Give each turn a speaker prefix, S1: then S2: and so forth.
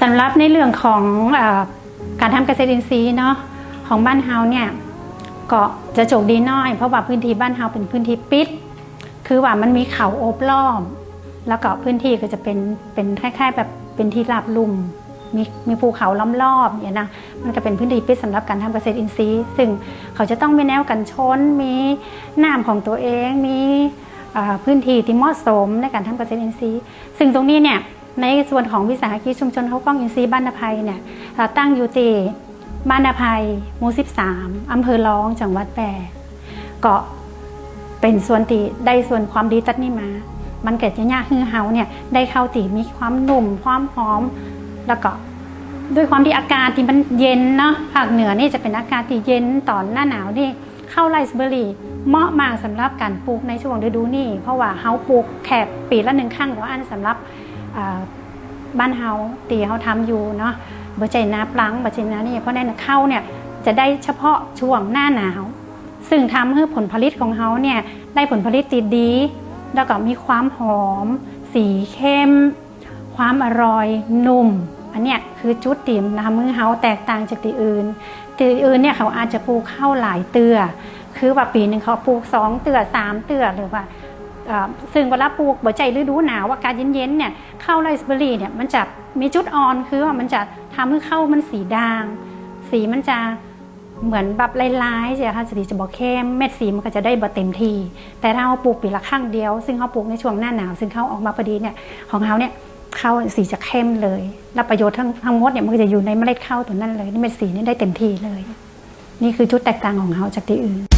S1: สำหรับในเรื่องของอการทำเกษตรอินทรีย์เนาะของบ้านเฮาเนี่ยก็จะโจกดีน้อย เพราะว่าพื้นที่บ้านเฮาเป็นพื้นที่ปิด คือว่ามันมีเขาโอบล้อม แล้วก็พื้นที่ก็จะเป็นเป็นคล้ายๆแบบเป็นที่ราบลุ่มมีมีภูเขาล้อมรอบเนี่ยนะมันก็เป็นพื้นที่ปิดสำหรับการทำเกษตรอินทรีย์ ซึ่งเขาจะต้องมีแนวกันชน มีน้ำของตัวเอง มีพื้นที่ที่เหมาะสมในการทำเกษตรอินทรีย์ ซึ่งตรงนี้เนี่ย ในส่วนของวิสาหกิจชุมชนเขากล้องอินทรีย์บ้านนาภัยเนี่ยอ่าตั้งอยู่ที่บ้านนาภัยหมู่13 อำเภอร้องจังหวัดแปรก็เป็นส่วนตีได้ส่วนความดีตัดนี่มา มันเกิดจะยาฮือเฮาเนี่ยได้เข้าตีมีความหนุ่มความหอม แล้วก็ด้วยความที่อากาศที่มันเย็นเนาะภาคเหนือนี่จะเป็นอากาศที่เย็นตอนหน้าหนาวนี่เข้าไรซ์เบอร์รี่เหมาะมากสำหรับการปลูกในช่วงฤดูนี้เพราะว่าเฮาปลูกแค่ปีละหนึ่งครั้งก็อันสำหรับ บ้านเฮาตีเฮาทำอยู่เนาะบ่ใจนาปลังบ่ใจนานี่เพราะในนเข้าเนี่ยจะได้เฉพาะช่วงหน้าหนาว ซึ่งทำให้ผลผลิตของเขาเนี่ยได้ผลผลิตติดดี แล้วก็มีความหอม สีเข้ม ความอร่อยนุ่ม อันเนี้ยคือจุดติ่มนะคะมือเฮาแตกต่างจากที่อื่นที่อื่นเนี่ยเขาอาจจะปลูกข้าวหลายเตือคือว่าปีหนึ่งเขาปลูกสองเตือสามเตือหรือว่า ซึ่งเวลาปลูกบ่ใจฤดูหนาวอากาศเย็นๆเนี่ยข้าวไรซ์เบอรี่เนี่ยมันจะมีจุดอ่อนคือว่ามันจะทำให้ข้าวมันสีด่าง สีมันจะเหมือนแบบลายๆใช่ไหมคะสีจะบอกเข้มเม็ดสีมันก็จะได้บ่เต็มทีแต่ถ้าเราปลูกปีละข้างเดียว ซึ่งเขาปลูกในช่วงหน้าหนาว ซึ่งเขาออกมาพอดีเนี่ยของเขาเนี่ยข้าวสีจะเข้มเลยแล้วประโยชน์ทั้งทั้งหมดเนี่ยมันก็จะอยู่ในเมล็ดข้าวตัวนั้นเลยนี่เม็ดสีนี่ได้เต็มที่เลย นี่คือจุดแตกต่างของเขาจากที่อื่น